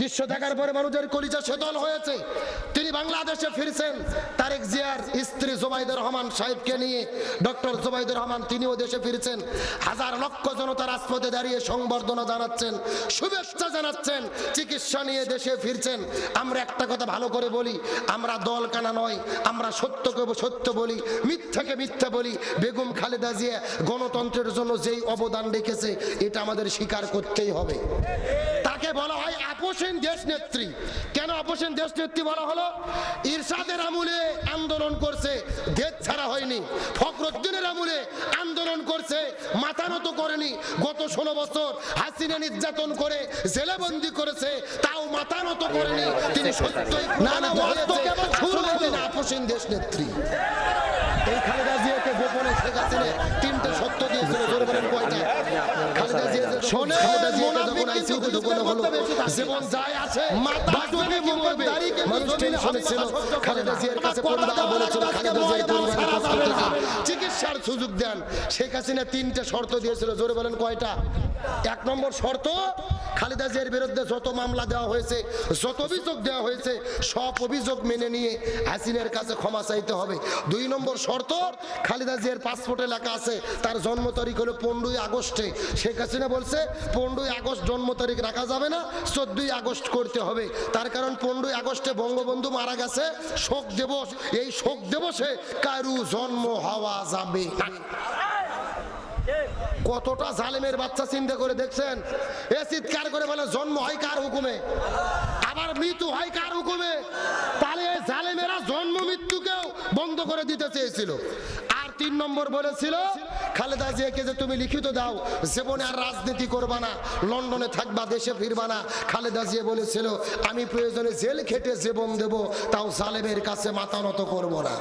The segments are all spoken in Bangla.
দৃশ্য দেখার পরে মানুষের কলিজা শীতল হয়েছে। তিনি বাংলাদেশে ফিরছেন। তারেক জিয়ার স্ত্রী জোবাইদুর রহমান সাহেবকে নিয়ে, ডক্টর জোবাইদুর রহমান তিনিও দেশে ফিরছেন। হাজার লক্ষ জনতা রাজপথে দাঁড়িয়ে সংবর্ধনা জানাচ্ছেন, শুভেচ্ছা জানাচ্ছেন, চিকিৎসা নিয়ে দেশে ফিরছেন। আমরা একটা কথা ভালো করে বলি, আমরা দল কানা নয়, আমরা সত্যকে সত্য বলি, মিথ্যাকে মিথ্যা বলি। বেগম খালেদা জিয়া গণতন্ত্রের জন্য যেই অবদান রেখেছে, এটা আমাদের স্বীকার করতেই হবে। তাকে বলা হয় আপোষেন দেশ নেত্রী। কেন আপোষেন দেশ নেত্রী বলা হলো? ইরশাদের আমলে আন্দোলন করছে দেশ ছাড়া হয়নি। ফখরুদ্দিনের আমলে আন্দোলন করছে মাথা নত করেনি। গত ষোলো বছর হাসিনা নির্যাতন করে জেলেবন্দি করেছে তাও মাথা নত করেনি। তিনি সত্যই না না তিনি আপোষেন দেশ নেত্রী এই খালেদা জিয়াকে গোপনে শেখ হাসিনা তিনটে সত্য দিয়েছিল জোরে বলেন কয়টা খালেদা জিয়া যে শোনেন, খালেদা জিয়াকে ঢোকানো হলো। জীবন যায় আছে মাথা ঢুকে খালেদা জিয়ার কাছে বলেছিল, খালেদা জিয়ার পরিবারের। চিকিৎসার সুযোগ দেন। শেখ হাসিনা তিনটে শর্ত দিয়েছিল জোরে বলেন কয়টা? এক নম্বর শর্ত খালেদা জিয়ার বিরুদ্ধে যত মামলা দেওয়া হয়েছে যত অভিযোগ দেওয়া হয়েছে সব অভিযোগ মেনে নিয়ে হাসিনের কাছে ক্ষমা চাইতে হবে। দুই নম্বর শর্ত খালেদা জিয়ার পাসপোর্টে লেখা আছে তার জন্ম তারিখ হলো পনেরোই আগস্টে। শেখ হাসিনা বলছে পনেরোই আগস্ট জন্ম তারিখ রাখা যাবে না, চোদ্দই আগস্ট করতে হবে। তার কারণ পনেরোই আগস্টে বঙ্গবন্ধু মারা গেছে, শোক দিবস, এই শোক দিবসে কারু জন্ম হওয়া যাবে কতটা জালেমের বাচ্চা চিন্তা করে দেখছেন? এ চিৎকার করে বলে, জন্ম হয় কার হুকুমে? আবার মৃত্যু হয় কার হুকুমে? তাহলে জালেমেরা জন্ম মৃত্যুকেও বন্ধ করে দিতে চেয়েছিল। তিন নম্বর বলেছিল, খালেদা জিয়াকে যে তুমি লিখিত দাও, জীবনে আর রাজনীতি করবা না, লন্ডনে থাকবা, দেশে ফিরবা না। খালেদা জিয়া বলেছিল, আমি প্রয়োজনে জেল খেটে জীবন দেব, তাও জালেমের কাছে মাথা নত করব না।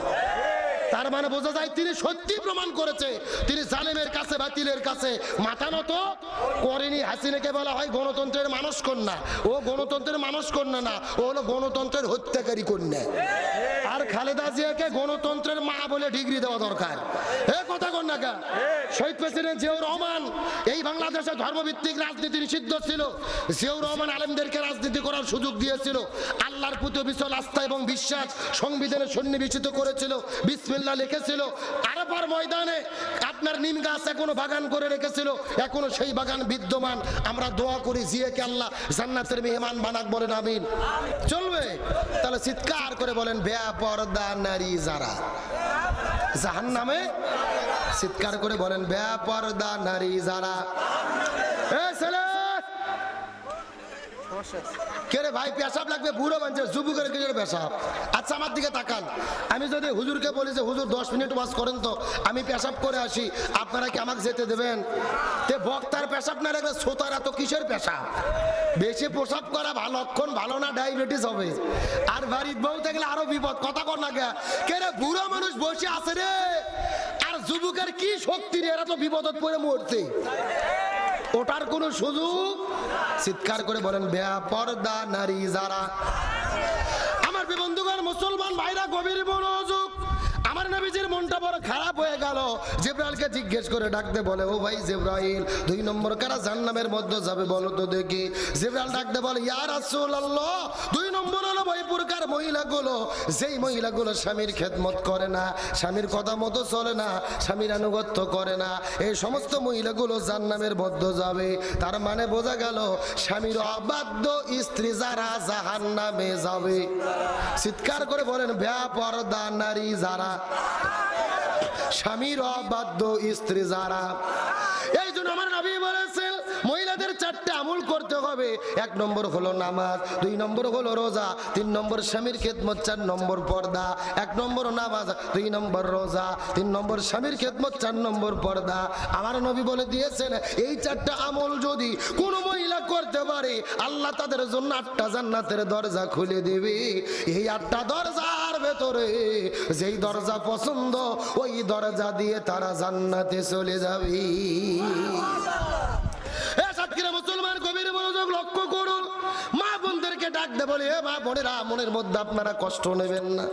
তার মানে বোঝা যায়, তিনি সত্যি প্রমাণ করেছে, তিনি জালেমের কাছে, বাতিলের কাছে মাথা নত করেনি, হাসিনাকে বলা হয় গণতন্ত্রের মানুষ কন্যা ও গণতন্ত্রের মানুষ কন্যা না, ও হলো গণতন্ত্রের হত্যাকারী কন্যা। আর খালেদা জিয়াকে গণতন্ত্রের মা বলে ডিগ্রি দেওয়া দরকার। এ কথা কন্যা কা শহীদ প্রেসিডেন্ট জিয়াউর রহমান, এই বাংলাদেশে ধর্মভিত্তিক রাজনীতি নিষিদ্ধ ছিল। জিয়াউর রহমান আলেমদেরকে রাজনীতি করার সুযোগ দিয়েছিল। আল্লাহর প্রতি বিশাল আস্থা এবং বিশ্বাস সংবিধানে সন্নিবেশিত করেছিল বিসমিল্লা লিখেছিল। আরবার ময়দানে আপনার নিম গাছ এখনও বাগান করে রেখেছিল, এখনও সেই বাগান বিদ্যমান। আমরা দোয়া করি, জিয়াকে আল্লাহ জান্নাতের মেহমান বানাক বলেন, আমিন। চলবে? তাহলে চিৎকার করে বলেন বেয়া পর্দা নারী যারা। জাহান নামে চিৎকার করে বলেন বেয়া পর্দা নারী যারা। এ ছেলে! কে রে ভাই, পেশাব লাগবে, বুড়ো বানছে যুবকের কে পেশাব? আচ্ছা আমার দিকে তাকান। আমি যদি হুজুরকে বলি যে, হুজুর, দশ মিনিট ওয়াজ করেন তো, আমি পেশাব করে আসি, আপনারা কি আমাকে যেতে দেবেন? তে বক্তার পেশাব না রাখলে শ্রোতার এত কিসের পেশাব? বেশি প্রসাব করা ভালো, লক্ষণ ভালো না, ডায়াবেটিস হবে। আর বাড়ির বউ থাকলে আরও বিপদ, কথা কর না কে? রে, বুড়ো মানুষ বসে আছে রে। আর যুবকের কি শক্তি রে? এরা তো বিপদত পড়ে মরতে ওটার কোনো সুযোগ চিৎকার করে বলেন বেয়া পর্দা নারী যারা। আমার বন্ধুগণ মুসলমান ভাইরা গভীর মনোযোগ আমার নবীজির মনটা বড় খারাপ হয়ে গেল। জেব্রাইলকে জিজ্ঞেস করে ডাকতে বলে, ও ভাই জেব্রাইল, দুই নম্বর কারা জান্নামের মধ্যে যাবে বলো তো দেখি? জেব্রাইল ডাকতে বলে, ইয়া রাসূলুল্লাহ, দুই নম্বর হলো ওই প্রকার মহিলাগুলো। যেই মহিলাগুলো স্বামীর খেদমত করে না, স্বামীর কথা মতো চলে না, স্বামীর আনুগত্য করে না, এই সমস্ত মহিলাগুলো জান্নামের মধ্যে যাবে। তার মানে বোঝা গেল, স্বামীর অবাধ্য স্ত্রী যারা জাহান্নামে যাবে। চিৎকার করে বলেন, ব্যা পর্দা নারী যারা স্বামীর অবাধ্য স্ত্রী যারা। এই জন্য আমার নবী বলেছেন, মহিলাদের চারটে আমল করতে হবে। এক নম্বর হলো নামাজ, দুই নম্বর হলো রোজা, তিন নম্বর স্বামীর খেদমত, চার নম্বর পর্দা। এক নম্বর নামাজ, দুই নম্বর রোজা, তিন নম্বর স্বামীর খেদমত, চার নম্বর পর্দা। আমার নবী বলে দিয়েছেন, এই চারটা আমল যদি কোনো মহিলা করতে পারে, আল্লাহ তাদের জন্য আটটা জান্নাতের দরজা খুলে দেবে। এই আটটা দরজার ভেতরে, যেই দরজা পছন্দ, ওই দরজা দিয়ে তারা জান্নাতে চলে যাবে। কবির মনোযোগ লক্ষ্য করুন। মা বোনদেরকে বলি আপনারা কষ্ট নেবেন না।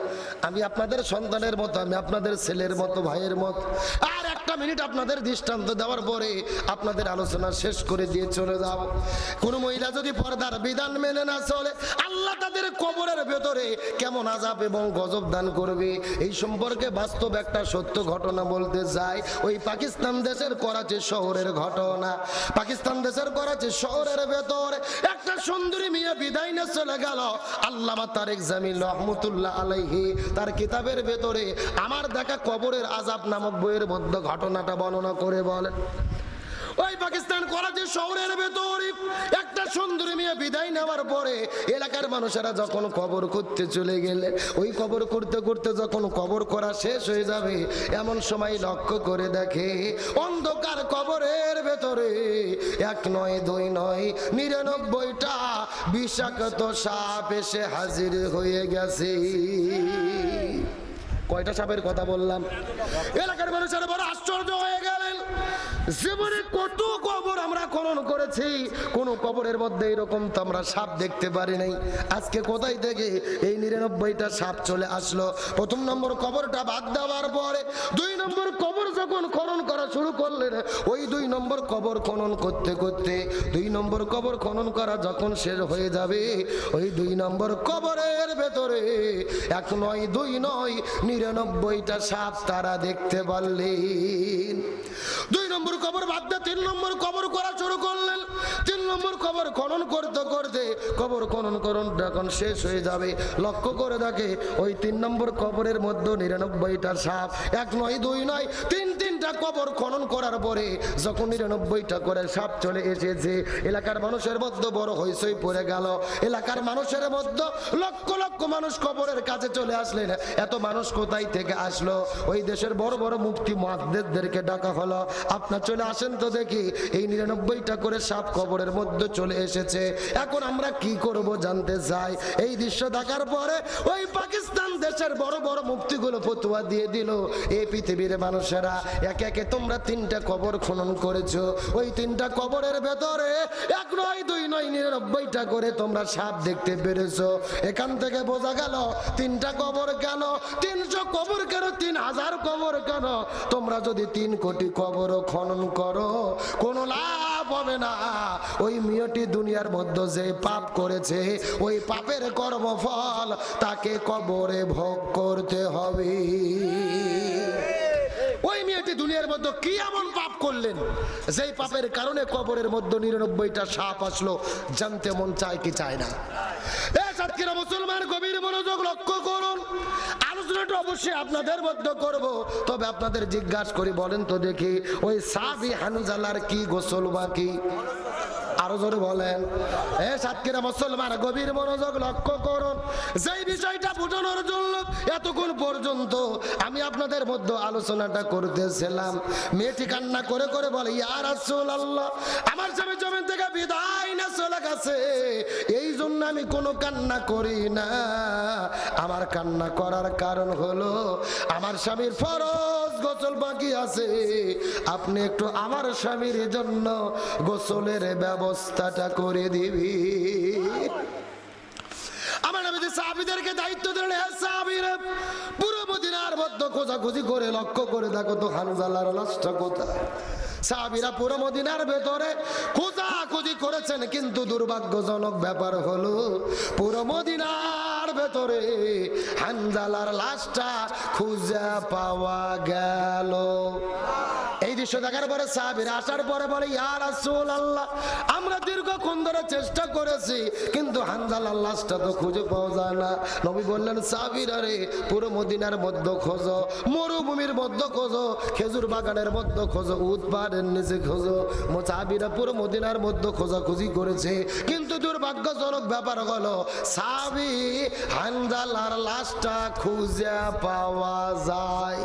আমি আপনাদের সন্তানের মতো, আমি আপনাদের ছেলের মতো, ভাইয়ের মতো। আর একটা মিনিট আপনাদের দৃষ্টান্ত দেওয়ার পরে আপনাদের আলোচনা শেষ করে দিয়ে চলে যাব কোন মহিলা যদি পর্দার বিধান মেনে না চলে, আল্লাহ তাদের কবরের ভেতরে কেমন আজাব এবং গজব দান করবে? এই সম্পর্কে বাস্তব একটা সত্য ঘটনা বলতে যাই ওই পাকিস্তান দেশের করাচি শহরের ঘটনা। পাকিস্তান দেশের করাচি শহরের ভেতরে একটা সুন্দরী মেয়ে বিদায় নিয়ে চলে গেল। আল্লামা তারেক জামিল রহমতুল্লাহ আলাইহি তার কিতাবের ভেতরে আমার দেখা কবরের আজাব নামক বইয়ের মধ্যে ঘটনাটা বর্ণনা করে বলেন ওই পাকিস্তান করাচি শহরের ভেতরে একটা সুন্দরী মেয়ে বিদায় নেওয়ার পরে এলাকার মানুষেরা যখন কবর করতে চলে গেলে, ওই কবর করতে করতে যখন কবর করা শেষ হয়ে যাবে, এমন সময় লক্ষ্য করে দেখে অন্ধকার কবরের ভেতরে এক নয়, দুই নয়, নিরানব্বইটা বিষাক্ত সাপ এসে হাজির হয়ে গেছে। কয়টা সাপের কথা বললাম? এলাকার মানুষের বড় আশ্চর্য হয়ে গেলেন। জীবনে কত কবর আমরা খনন করেছি, কোন কবরের মধ্যে এরকম তো আমরা সাপ দেখতে পারি নাই। আজকে কোথায় থেকে এই নিরানব্বইটা সাপ চলে আসলো? প্রথম নম্বর কবরটা বাদ দেওয়ার পরে দুই নম্বর কবর যখন খনন করা শুরু করলেন, ওই দুই নম্বর কবর খনন করতে করতে দুই নম্বর কবর খনন করা যখন শেষ হয়ে যাবে, ওই দুই নম্বর কবরের ভেতরে এক নয়, দুই নয়, নিরানব্বইটা সাপ তারা দেখতে পারলেন। দুই নম্বর কবর বাদ দিয়ে তিন নম্বর কবর করা শুরু নম্বর কবর খনন করতে করতে কবর খনন করুন যখন শেষ হয়ে যাবে। লক্ষ্য করে দেখে, ওই তিন নম্বর কবরের মধ্যে নিরানব্বইটা সাপ। এক নয়, দুই নয়, তিন তিনটা কবর খনন করার পরে যখন নিরানব্বইটা করে সাপ চলে এসেছে, এলাকার মানুষের মধ্যে বড় হইসই পড়ে গেল। এলাকার মানুষের মধ্যে লক্ষ লক্ষ মানুষ কবরের কাছে চলে আসলেন। এত মানুষ কোথায় থেকে আসলো? ওই দেশের বড় বড় মুক্তি মহাদেরকে ডাকা হলো। আপনার চলে আসেন তো দেখি, এই নিরানব্বইটা করে সাপ কবরের মধ্যে চলে এসেছে। এখন আমরা কি করব জানতে চাই। এই দৃশ্য দেখার পরে ওই পাকিস্তান দেশের বড় বড় মুক্তিগুলো ফতুয়া দিয়ে দিল। এই পৃথিবীর মানুষেরা, একে একে তোমরা তিনটা কবর খনন করেছ। ওই তিনটা কবরের ভেতরে এক নয়, দুই নয়, নিরানব্বইটা করে তোমরা সাপ দেখতে পেরেছ। এখান থেকে বোঝা গেল, তিনটা কবর কেন? তিনশো কবর কেন? তিন হাজার কবর কেন? তোমরা যদি তিন কোটি কবর খনন করো, কোনো লাভ হবে না। ওই মেয়েটি দুনিয়ার মধ্যে যে পাপ করেছে, ওই পাপের কর্মফল তাকে কবরে ভোগ করতে হবে। ওই মেয়েটি দুনিয়ার মধ্যে কি এমন পাপ করলেন? যেই পাপের কারণে কবরের মধ্যে নিরানব্বইটা সাপ আসলো, জানতে মন চায় কি চায় না। মুসলমান গভীর মনোযোগ লক্ষ্য করুন। আলোচনাটা অবশ্যই আপনাদের করব। তবে আপনাদের জিজ্ঞাসা করি, বলেন তো দেখি, ওই সাবি কি গোসল বাকি? এতক্ষণ পর্যন্ত আমি আপনাদের মধ্যে আলোচনাটা করতেছিলাম। মেয়েটি কান্না করে করে বলে আমার স্বামী জমিন থেকে বিদায় না চলে গেছে এই জন্য আমি কোনো কান্না করি না। আমার কান্না করার কারণ হলো, আমার স্বামীর ফরজ গোসল বাকি আছে। আপনি একটু আমার স্বামীর জন্য গোসলের ব্যবস্থাটা করে দিবি। আমার দায়িত্ব পুরো মদিনার খোঁজাখুঁজি করে লক্ষ্য করে দেখো তো হানজালার লাশটা কোথায়? সাহাবীরা পুরো মদিনার ভেতরে খোঁজাখুঁজি করেছেন, কিন্তু দুর্ভাগ্যজনক ব্যাপার হলো পুরো মদিনার ভেতরে হানজালার লাশটা খুঁজে পাওয়া গেল। দৃশ্য দেখার পরে সাহাবির আসার পরে বলে ইয়ার রাসূল আল্লাহ আমরা দীর্ঘক্ষণ ধরে চেষ্টা করেছি, কিন্তু হানজাল লাশটা তো খুঁজে পাওয়া যায় না। নবী বললেন, সাহাবিরা রে, পুরো মদিনার মধ্যে খোঁজো, মরুভূমির মধ্যে খোঁজো, খেজুর বাগানের মধ্যে খোঁজো উৎ পাহাড়ের নিচে খোঁজো। সাহাবিরা পুরো মদিনার মধ্যে খোঁজাখুঁজি করেছে, কিন্তু দুর্ভাগ্যজনক ব্যাপার হলো, সাহাবি হানজালার লাশটা খুঁজে পাওয়া যায়।